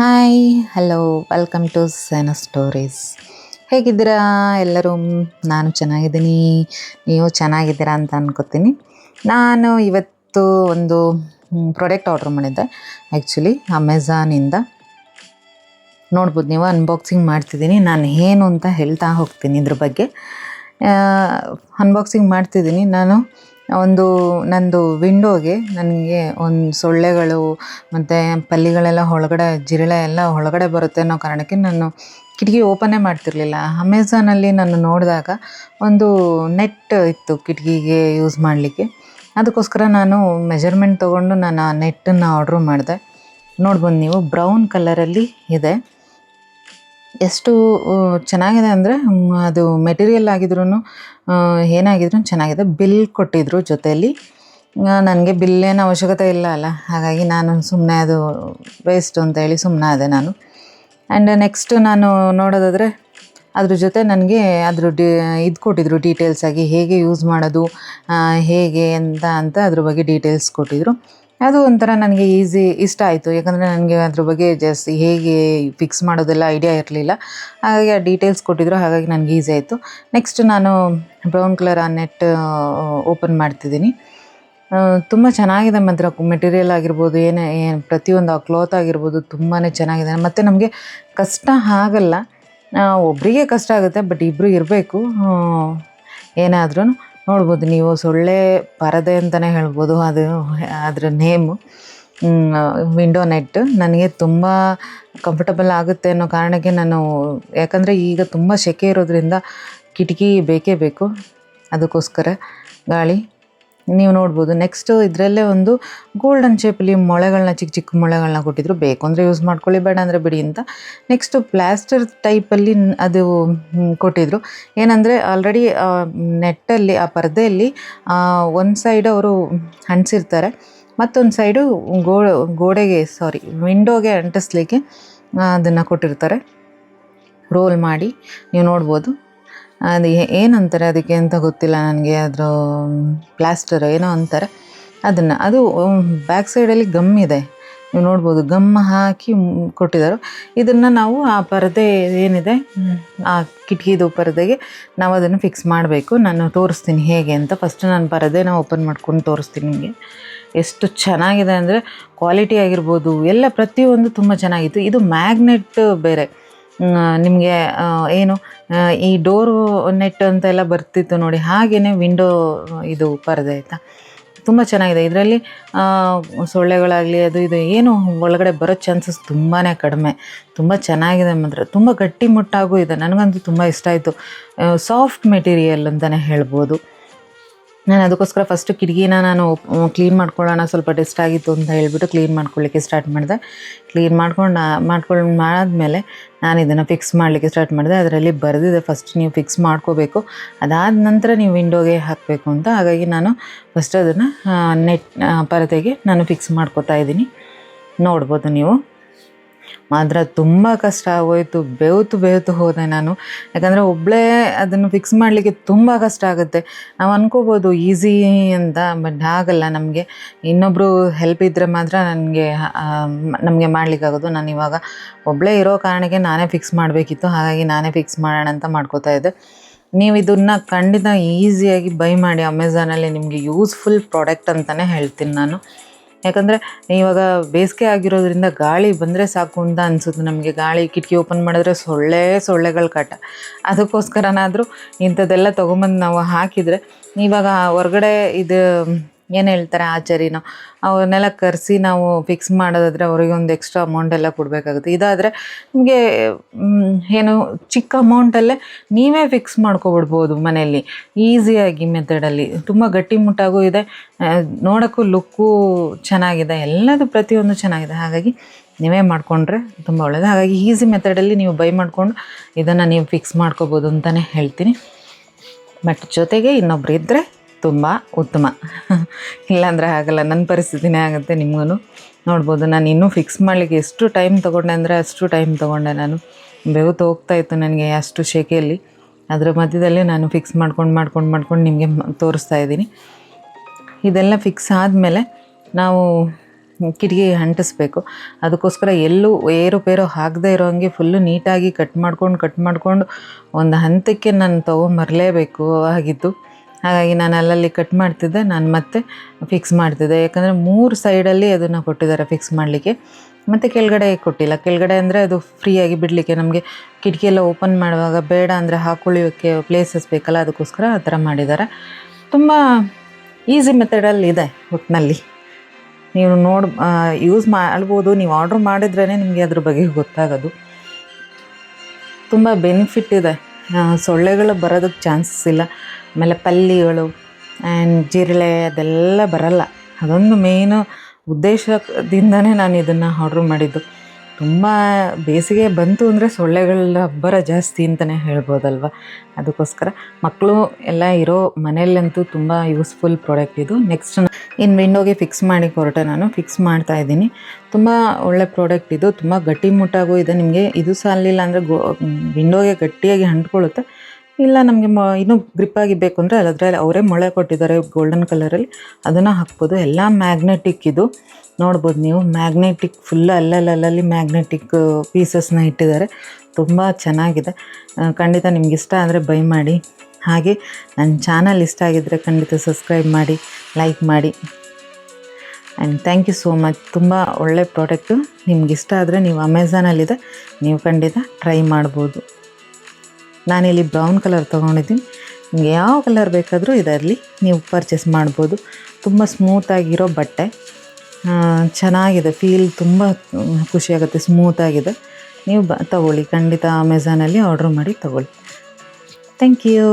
Hi hello welcome to ಸೆನ stories ಹೇಗಿದ್ದೀರಾ ಎಲ್ಲರೂ? ನಾನು ಚೆನ್ನಾಗಿದ್ದೀನಿ. ನೀವು ಚೆನ್ನಾಗಿದ್ದೀರಾ ಅಂತ ಅನ್ಕೋತೀನಿ. ನಾನು ಇವತ್ತು ಒಂದು ಪ್ರಾಡಕ್ಟ್ ಆರ್ಡ್ರ್ ಮಾಡಿದ್ದೆ. ಆ್ಯಕ್ಚುಲಿ ಅಮೆಝಾನಿಂದ ನೋಡ್ಬೋದು ನೀವು ಅನ್ಬಾಕ್ಸಿಂಗ್ ಮಾಡ್ತಿದ್ದೀನಿ. ನಾನು ಏನು ಅಂತ ಹೇಳ್ತಾ ಹೋಗ್ತೀನಿ ಇದ್ರ ಬಗ್ಗೆ. ಅನ್ಬಾಕ್ಸಿಂಗ್ ಮಾಡ್ತಿದ್ದೀನಿ. ನಾನು ಒಂದು ನಂದು ವಿಂಡೋಗೆ ನನಗೆ ಒಂದು ಸೊಳ್ಳೆಗಳು ಮತ್ತು ಪಲ್ಲಿಗಳೆಲ್ಲ ಒಳಗಡೆ, ಜಿರಳೆ ಎಲ್ಲ ಒಳಗಡೆ ಬರುತ್ತೆ ಅನ್ನೋ ಕಾರಣಕ್ಕೆ ನಾನು ಕಿಟಕಿ ಓಪನೇ ಮಾಡ್ತಿರ್ಲಿಲ್ಲ. ಅಮೆಝಾನಲ್ಲಿ ನಾನು ನೋಡಿದಾಗ ಒಂದು ನೆಟ್ ಇತ್ತು ಕಿಟಕಿಗೆ ಯೂಸ್ ಮಾಡಲಿಕ್ಕೆ. ಅದಕ್ಕೋಸ್ಕರ ನಾನು ಮೆಜರ್ಮೆಂಟ್ ತೊಗೊಂಡು ನಾನು ಆ ನೆಟ್ಟನ್ನು ಆರ್ಡ್ರು ಮಾಡಿದೆ. ನೋಡ್ಬೋದು ನೀವು ಬ್ರೌನ್ ಕಲರಲ್ಲಿ ಇದೆ. ಎಷ್ಟು ಚೆನ್ನಾಗಿದೆ ಅಂದರೆ ಅದು ಮೆಟೀರಿಯಲ್ ಆಗಿದ್ರೂ ಏನಾಗಿದ್ರು ಚೆನ್ನಾಗಿದೆ. ಬಿಲ್ ಕೊಟ್ಟಿದ್ರು ಜೊತೆಯಲ್ಲಿ ನನಗೆ ಬಿಲ್ಲೇನು ಅವಶ್ಯಕತೆ ಇಲ್ಲ ಅಲ್ಲ. ಹಾಗಾಗಿ ನಾನು ಸುಮ್ಮನೆ ಅದು ವೇಸ್ಟ್ ಅಂತ ಹೇಳಿ ಸುಮ್ಮನೆ ಅದೇ ನಾನು. ಆ್ಯಂಡ್ ನೆಕ್ಸ್ಟ್ ನಾನು ನೋಡೋದಾದರೆ, ಅದ್ರ ಜೊತೆ ನನಗೆ ಅದ್ರ ಡಿ, ಇದು ಕೊಟ್ಟಿದ್ರು ಡೀಟೇಲ್ಸ್ ಆಗಿ ಹೇಗೆ ಯೂಸ್ ಮಾಡೋದು ಹೇಗೆ ಅಂತ ಅಂತ ಅದ್ರ ಬಗ್ಗೆ ಡೀಟೇಲ್ಸ್ ಕೊಟ್ಟಿದ್ರು. ಅದು ಒಂಥರ ನನಗೆ ಈಸಿ ಇಷ್ಟ ಆಯಿತು. ಯಾಕಂದರೆ ನನಗೆ ಅದ್ರ ಬಗ್ಗೆ ಜಾಸ್ತಿ ಹೇಗೆ ಫಿಕ್ಸ್ ಮಾಡೋದೆಲ್ಲ ಐಡಿಯಾ ಇರಲಿಲ್ಲ. ಹಾಗಾಗಿ ಆ ಡೀಟೇಲ್ಸ್ ಕೊಟ್ಟಿದ್ರು, ಹಾಗಾಗಿ ನನಗೆ ಈಸಿ ಆಯಿತು. ನೆಕ್ಸ್ಟ್ ನಾನು ಬ್ರೌನ್ ಕಲರ್ ಆ ನೆಟ್ ಓಪನ್ ಮಾಡ್ತಿದ್ದೀನಿ. ತುಂಬ ಚೆನ್ನಾಗಿದೆ ಮಾತ್ರ. ಮೆಟೀರಿಯಲ್ ಆಗಿರ್ಬೋದು, ಏನೇ ಏನು ಪ್ರತಿಯೊಂದು ಆ ಕ್ಲಾತ್ ಆಗಿರ್ಬೋದು ತುಂಬಾ ಚೆನ್ನಾಗಿದೆ. ಮತ್ತು ನಮಗೆ ಕಷ್ಟ ಆಗಲ್ಲ. ಒಬ್ಬರಿಗೆ ಕಷ್ಟ ಆಗುತ್ತೆ ಬಟ್ ಇಬ್ಬರು ಇರಬೇಕು. ಏನಾದ್ರೂ ನೋಡ್ಬೋದು ನೀವು ಸೊಳ್ಳೆ ಪರದೆ ಅಂತಲೇ ಹೇಳ್ಬೋದು. ಅದು ಅದರ ನೇಮು ವಿಂಡೋ ನೆಟ್ ನನಗೆ ತುಂಬ ಕಂಫರ್ಟಬಲ್ ಆಗುತ್ತೆ ಅನ್ನೋ ಕಾರಣಕ್ಕೆ ನಾನು, ಯಾಕಂದರೆ ಈಗ ತುಂಬ ಸೆಕೆ ಇರೋದ್ರಿಂದ ಕಿಟಕಿ ಬೇಕೇ ಬೇಕು. ಅದಕ್ಕೋಸ್ಕರ ಗಾಳಿ ನೀವು ನೋಡ್ಬೋದು. ನೆಕ್ಸ್ಟು ಇದರಲ್ಲೇ ಒಂದು ಗೋಲ್ಡನ್ ಶೇಪಲ್ಲಿ ಮೊಳೆಗಳನ್ನ ಚಿಕ್ಕ ಚಿಕ್ಕ ಮೊಳೆಗಳನ್ನ ಕೊಟ್ಟಿದ್ರು. ಬೇಕು ಅಂದರೆ ಯೂಸ್ ಮಾಡ್ಕೊಳ್ಳಿ, ಬೇಡ ಅಂದರೆ ಬಿಡಿ ಅಂತ. ನೆಕ್ಸ್ಟು ಪ್ಲಾಸ್ಟರ್ ಟೈಪಲ್ಲಿ ಅದು ಕೊಟ್ಟಿದ್ರು. ಏನಂದರೆ ಆಲ್ರೆಡಿ ನೆಟ್ಟಲ್ಲಿ ಆ ಪರದೆಯಲ್ಲಿ ಒಂದು ಸೈಡ್ ಅವರು ಅಂಟಿಸಿರ್ತಾರೆ ಮತ್ತೊಂದು ಸೈಡು ಗೋ, ಗೋಡೆಗೆ ಸಾರಿ ವಿಂಡೋಗೆ ಅಂಟಿಸ್ಲಿಕ್ಕೆ ಅದನ್ನು ಕೊಟ್ಟಿರ್ತಾರೆ. ರೋಲ್ ಮಾಡಿ, ನೀವು ನೋಡ್ಬೋದು. ಅದು ಏನಂತಾರೆ? ಅದಕ್ಕೆ ಅಂತ ಗೊತ್ತಿಲ್ಲ ನನಗೆ. ಅದ್ರ ಪ್ಲಾಸ್ಟರ್ ಏನೋ ಅಂತಾರೆ. ಅದನ್ನು, ಅದು ಬ್ಯಾಕ್ ಸೈಡಲ್ಲಿ ಗಮ್ ಇದೆ. ನೀವು ನೋಡ್ಬೋದು ಗಮ್ ಹಾಕಿ ಕೊಟ್ಟಿದ್ದಾರೆ ಇದನ್ನು ನಾವು ಆ ಪರದೆ ಏನಿದೆ ಆ ಕಿಟಕಿದು ಪರದೆಗೆ ನಾವು ಅದನ್ನು ಫಿಕ್ಸ್ ಮಾಡಬೇಕು. ನಾನು ತೋರಿಸ್ತೀನಿ ಹೇಗೆ ಅಂತ. ಫಸ್ಟ್ ನಾನು ಪರದೆನ ಓಪನ್ ಮಾಡ್ಕೊಂಡು ತೋರಿಸ್ತೀನಿ ನಿಮಗೆ. ಎಷ್ಟು ಚೆನ್ನಾಗಿದೆ ಅಂದರೆ ಕ್ವಾಲಿಟಿ ಆಗಿರ್ಬೋದು, ಎಲ್ಲ ಪ್ರತಿಯೊಂದು ತುಂಬ ಚೆನ್ನಾಗಿತ್ತು. ಇದು ಮ್ಯಾಗ್ನೆಟ್ ಬೇರೆ. ನಿಮಗೆ ಏನು ಈ ಡೋರು ನೆಟ್ ಅಂತ ಎಲ್ಲ ಬರ್ತಿತ್ತು ನೋಡಿ ಹಾಗೆಯೇ ವಿಂಡೋ, ಇದು ಪರದೆ ಆಯಿತಾ? ತುಂಬ ಚೆನ್ನಾಗಿದೆ. ಇದರಲ್ಲಿ ಸೊಳ್ಳೆಗಳಾಗಲಿ, ಅದು ಇದು, ಏನು ಒಳಗಡೆ ಬರೋ ಚಾನ್ಸಸ್ ತುಂಬಾ ಕಡಿಮೆ. ತುಂಬ ಚೆನ್ನಾಗಿದೆ ಮಾತ್ರ. ತುಂಬ ಗಟ್ಟಿಮುಟ್ಟಾಗೂ ಇದೆ. ನನಗಂತೂ ತುಂಬ ಇಷ್ಟ ಆಯಿತು. ಸಾಫ್ಟ್ ಮೆಟೀರಿಯಲ್ ಅಂತಲೇ ಹೇಳ್ಬೋದು. ನಾನು ಅದಕ್ಕೋಸ್ಕರ ಫಸ್ಟು ಕಿಟಕಿನ ನಾನು ಕ್ಲೀನ್ ಮಾಡ್ಕೊಳ್ಳೋಣ, ಸ್ವಲ್ಪ ಡಸ್ಟ್ ಆಗಿತ್ತು ಅಂತ ಹೇಳ್ಬಿಟ್ಟು ಕ್ಲೀನ್ ಮಾಡ್ಕೊಳ್ಳಿಕ್ಕೆ ಸ್ಟಾರ್ಟ್ ಮಾಡಿದೆ. ಕ್ಲೀನ್ ಮಾಡ್ಕೊಂಡು ಮಾಡ್ಕೊಂಡು ಮಾಡಾದಮೇಲೆ ನಾನು ಇದನ್ನು ಫಿಕ್ಸ್ ಮಾಡಲಿಕ್ಕೆ ಸ್ಟಾರ್ಟ್ ಮಾಡಿದೆ. ಅದರಲ್ಲಿ ಬರೆದಿದೆ ಫಸ್ಟ್ ನೀವು ಫಿಕ್ಸ್ ಮಾಡ್ಕೋಬೇಕು. ಅದಾದ ನಂತರ ನೀವು ವಿಂಡೋಗೆ ಹಾಕಬೇಕು ಅಂತ. ಹಾಗಾಗಿ ನಾನು ಫಸ್ಟ್ ಅದನ್ನು ನೆಟ್ ಪರದೆಗೆ ನಾನು ಫಿಕ್ಸ್ ಮಾಡ್ಕೋತಾ ಇದ್ದೀನಿ. ನೋಡ್ಬೋದು ನೀವು. ಮಾತ್ರ ತುಂಬ ಕಷ್ಟ ಆಗೋಯಿತು, ಬೆವ್ತು ಬೆವ್ತು ಹೋದೆ ನಾನು. ಯಾಕಂದರೆ ಒಬ್ಬಳೇ ಅದನ್ನು ಫಿಕ್ಸ್ ಮಾಡಲಿಕ್ಕೆ ತುಂಬ ಕಷ್ಟ ಆಗುತ್ತೆ. ನಾವು ಅನ್ಕೋಬೋದು ಈಸಿ ಅಂತ ಬಟ್ ಆಗಲ್ಲ ನಮಗೆ. ಇನ್ನೊಬ್ಬರು ಹೆಲ್ಪ್ ಇದ್ದರೆ ಮಾತ್ರ ನನಗೆ ನಮಗೆ ಮಾಡಲಿಕ್ಕಾಗೋದು ನಾನು ಇವಾಗ ಒಬ್ಬಳೇ ಇರೋ ಕಾರಣಕ್ಕೆ ನಾನೇ ಫಿಕ್ಸ್ ಮಾಡಬೇಕಿತ್ತು. ಹಾಗಾಗಿ ನಾನೇ ಫಿಕ್ಸ್ ಮಾಡೋಣ ಅಂತ ಮಾಡ್ಕೋತಾ ಇದ್ದೆ. ನೀವು ಇದನ್ನು ಖಂಡಿತ ಈಸಿಯಾಗಿ ಬೈ ಮಾಡಿ ಅಮೆಝಾನಲ್ಲಿ ನಿಮಗೆ ಯೂಸ್ಫುಲ್ ಪ್ರಾಡಕ್ಟ್ ಅಂತಲೇ ಹೇಳ್ತೀನಿ ನಾನು. ಯಾಕಂದರೆ ಇವಾಗ ಬೇಸಿಗೆ ಆಗಿರೋದ್ರಿಂದ ಗಾಳಿ ಬಂದರೆ ಸಾಕು ಅಂತ ಅನಿಸುತ್ತೆ ನಮಗೆ. ಗಾಳಿ ಕಿಟಕಿ ಓಪನ್ ಮಾಡಿದ್ರೆ ಸೊಳ್ಳೆ ಸೊಳ್ಳೆಗಳ ಕಾಟ. ಅದಕ್ಕೋಸ್ಕರನಾದರೂ ಇಂಥದ್ದೆಲ್ಲ ತೊಗೊಂಬಂದು ನಾವು ಹಾಕಿದರೆ ಇವಾಗ ಹೊರ್ಗಡೆ ಇದು ಏನು ಹೇಳ್ತಾರೆ ಆಚಾರಿನೋ, ಅವನ್ನೆಲ್ಲ ಕರೆಸಿ ನಾವು ಫಿಕ್ಸ್ ಮಾಡೋದಾದರೆ ಅವರಿಗೆ ಒಂದು ಎಕ್ಸ್ಟ್ರಾ ಅಮೌಂಟ್ ಎಲ್ಲ ಕೊಡಬೇಕಾಗುತ್ತೆ. ಇದಾದರೆ ನಿಮಗೆ ಏನು ಚಿಕ್ಕ ಅಮೌಂಟಲ್ಲೇ ನೀವೇ ಫಿಕ್ಸ್ ಮಾಡ್ಕೊಬಿಡ್ಬೋದು ಮನೆಯಲ್ಲಿ. ಈಸಿಯಾಗಿ ಮೆಥಡಲ್ಲಿ ತುಂಬ ಗಟ್ಟಿಮುಟ್ಟಾಗೂ ಇದೆ. ನೋಡೋಕ್ಕೂ ಲುಕ್ಕು ಚೆನ್ನಾಗಿದೆ. ಎಲ್ಲದು ಪ್ರತಿಯೊಂದು ಚೆನ್ನಾಗಿದೆ. ಹಾಗಾಗಿ ನೀವೇ ಮಾಡಿಕೊಂಡ್ರೆ ತುಂಬ ಒಳ್ಳೆಯದು ಹಾಗಾಗಿ ಈಸಿ ಮೆಥಡಲ್ಲಿ ನೀವು ಬೈ ಮಾಡಿಕೊಂಡು ಇದನ್ನು ನೀವು ಫಿಕ್ಸ್ ಮಾಡ್ಕೋಬೋದು ಅಂತಲೇ ಹೇಳ್ತೀನಿ. ಬಟ್ ಜೊತೆಗೆ ಇನ್ನೊಬ್ರು ಇದ್ದರೆ ತುಂಬ ಉತ್ತಮ. ಇಲ್ಲಾಂದರೆ ಆಗಲ್ಲ ನನ್ನ ಪರಿಸ್ಥಿತಿನೇ ಆಗುತ್ತೆ ನಿಮಗೂ ನೋಡ್ಬೋದು, ನಾನು ಇನ್ನೂ ಫಿಕ್ಸ್ ಮಾಡಲಿಕ್ಕೆ ಎಷ್ಟು ಟೈಮ್ ತೊಗೊಂಡೆ ಅಂದರೆ ಅಷ್ಟು ಟೈಮ್ ತೊಗೊಂಡೆ ನಾನು. ಬೆವತ್ತು ಹೋಗ್ತಾ ಇತ್ತು ನನಗೆ ಅಷ್ಟು ಶೆಕೆಯಲ್ಲಿ. ಅದರ ಮಧ್ಯದಲ್ಲಿ ನಾನು ಫಿಕ್ಸ್ ಮಾಡ್ಕೊಂಡು ಮಾಡ್ಕೊಂಡು ಮಾಡ್ಕೊಂಡು ನಿಮಗೆ ತೋರಿಸ್ತಾ ಇದ್ದೀನಿ. ಇದೆಲ್ಲ ಫಿಕ್ಸ್ ಆದಮೇಲೆ ನಾವು ಕಿಟಕಿ ಅಂಟಿಸ್ಬೇಕು. ಅದಕ್ಕೋಸ್ಕರ ಎಲ್ಲೂ ಏರುಪೇರು ಹಾಕದೇ ಇರೋ ಹಂಗೆ ಫುಲ್ಲು ನೀಟಾಗಿ ಕಟ್ ಮಾಡ್ಕೊಂಡು ಕಟ್ ಮಾಡಿಕೊಂಡು ಒಂದು ಹಂತಕ್ಕೆ ನಾನು ತೊಗೊಂಬರಲೇಬೇಕು, ಆಗಿತ್ತು. ಹಾಗಾಗಿ ನಾನು ಅಲ್ಲಲ್ಲಿ ಕಟ್ ಮಾಡ್ತಿದ್ದೆ, ನಾನು ಮತ್ತೆ ಫಿಕ್ಸ್ ಮಾಡ್ತಿದ್ದೆ. ಯಾಕಂದರೆ ಮೂರು ಸೈಡಲ್ಲಿ ಅದನ್ನು ಕೊಟ್ಟಿದ್ದಾರೆ ಫಿಕ್ಸ್ ಮಾಡಲಿಕ್ಕೆ. ಮತ್ತು ಕೆಳಗಡೆ ಕೊಟ್ಟಿಲ್ಲ. ಕೆಳಗಡೆ ಅಂದರೆ ಅದು ಫ್ರೀಯಾಗಿ ಬಿಡಲಿಕ್ಕೆ ನಮಗೆ ಕಿಟಕಿ ಎಲ್ಲ ಓಪನ್ ಮಾಡುವಾಗ ಬೇಡ ಅಂದರೆ ಹಾಕೊಳ್ಳೋಕ್ಕೆ ಪ್ಲೇಸಸ್ ಬೇಕಲ್ಲ, ಅದಕ್ಕೋಸ್ಕರ ಆ ಥರ ಮಾಡಿದ್ದಾರೆ. ತುಂಬ ಈಸಿ ಮೆಥಡಲ್ಲಿ ಇದೆ ಒಟ್ಟಿನಲ್ಲಿ ನೀವು ನೋಡಿ ಯೂಸ್ ಮಾಡ್ಬೋದು. ನೀವು ಆರ್ಡ್ರ್ ಮಾಡಿದ್ರೇ ನಿಮಗೆ ಅದ್ರ ಬಗ್ಗೆ ಗೊತ್ತಾಗೋದು. ತುಂಬ ಬೆನಿಫಿಟ್ ಇದೆ. ಸೊಳ್ಳೆಗಳು ಬರೋದಕ್ಕೆ ಚಾನ್ಸಸ್ ಇಲ್ಲ. ಆಮೇಲೆ ಪಲ್ಲಿಗಳು ಆ್ಯಂಡ್ ಜಿರಳೆ ಅದೆಲ್ಲ ಬರಲ್ಲ. ಅದೊಂದು ಮೇಯ್ನು ಉದ್ದೇಶದಿಂದನೇ ನಾನು ಇದನ್ನು ಆರ್ಡ್ರ್ ಮಾಡಿದ್ದು. ತುಂಬ ಬೇಸಿಗೆ ಬಂತು ಅಂದರೆ ಸೊಳ್ಳೆಗಳ ಅಬ್ಬರ ಜಾಸ್ತಿ ಅಂತಲೇ ಹೇಳ್ಬೋದಲ್ವ? ಅದಕ್ಕೋಸ್ಕರ ಮಕ್ಕಳು ಎಲ್ಲ ಇರೋ ಮನೆಯಲ್ಲಂತೂ ತುಂಬ ಯೂಸ್ಫುಲ್ ಪ್ರಾಡಕ್ಟ್ ಇದು. ನೆಕ್ಸ್ಟ್ ಇನ್ನು ವಿಂಡೋಗೆ ಫಿಕ್ಸ್ ಮಾಡಿ ಕೊರಟೆ ನಾನು. ಫಿಕ್ಸ್ ಮಾಡ್ತಾ ಇದ್ದೀನಿ. ತುಂಬ ಒಳ್ಳೆ ಪ್ರಾಡಕ್ಟ್ ಇದು. ತುಂಬ ಗಟ್ಟಿಮುಟ್ಟಾಗೂ ಇದೆ. ನಿಮಗೆ ಇದು ಸಾಲಿಲ್ಲ ಅಂದರೆ ಗೋ ವಿಂಡೋಗೆ ಗಟ್ಟಿಯಾಗಿ ಅಂಟ್ಕೊಳ್ಳುತ್ತೆ ಇಲ್ಲ, ನಮಗೆ ಮ, ಇನ್ನೂ ಗ್ರಿಪ್ಪಾಗಿ ಬೇಕು ಅಂದರೆ ಅದರಲ್ಲಿ ಅವರೇ ಮೊಳೆ ಕೊಟ್ಟಿದ್ದಾರೆ ಗೋಲ್ಡನ್ ಕಲರಲ್ಲಿ ಅದನ್ನು ಹಾಕ್ಬೋದು. ಎಲ್ಲ ಮ್ಯಾಗ್ನೆಟಿಕ್ ಇದು. ನೋಡ್ಬೋದು ನೀವು ಮ್ಯಾಗ್ನೆಟಿಕ್ ಫುಲ್ ಅಲ್ಲಲ್ಲಲ್ಲಿ ಮ್ಯಾಗ್ನೆಟಿಕ್ ಪೀಸಸ್ನ ಇಟ್ಟಿದ್ದಾರೆ. ತುಂಬ ಚೆನ್ನಾಗಿದೆ. ಖಂಡಿತ ನಿಮ್ಗೆ ಇಷ್ಟ ಆದರೆ ಬೈ ಮಾಡಿ. ಹಾಗೆ ನನ್ನ ಚಾನಲ್ ಇಷ್ಟ ಆಗಿದ್ದರೆ ಖಂಡಿತ ಸಬ್ಸ್ಕ್ರೈಬ್ ಮಾಡಿ ಲೈಕ್ ಮಾಡಿ. And thank you so much ತುಂಬ ಒಳ್ಳೆ ಪ್ರಾಡಕ್ಟು ನಿಮ್ಗೆ ಇಷ್ಟ ಆದರೆ ನೀವು ಅಮೆಝಾನಲ್ಲಿದೆ ನೀವು ಖಂಡಿತ ಟ್ರೈ ಮಾಡ್ಬೋದು. ನಾನಿಲ್ಲಿ ಬ್ರೌನ್ ಕಲರ್ ತೊಗೊಂಡಿದ್ದೀನಿ. ನಿಮಗೆ ಯಾವ ಕಲರ್ ಬೇಕಾದರೂ ಇದರಲ್ಲಿ ನೀವು ಪರ್ಚೇಸ್ ಮಾಡ್ಬೋದು. ತುಂಬ ಸ್ಮೂತಾಗಿರೋ ಬಟ್ಟೆ. ಚೆನ್ನಾಗಿದೆ. ಫೀಲ್ ತುಂಬ ಖುಷಿಯಾಗುತ್ತೆ ಸ್ಮೂತಾಗಿದೆ ನೀವು ಬ, ತಗೊಳ್ಳಿ. ಖಂಡಿತ ಅಮೆಝಾನಲ್ಲಿ ಆರ್ಡ್ರ್ ಮಾಡಿ ತಗೊಳ್ಳಿ. Thank you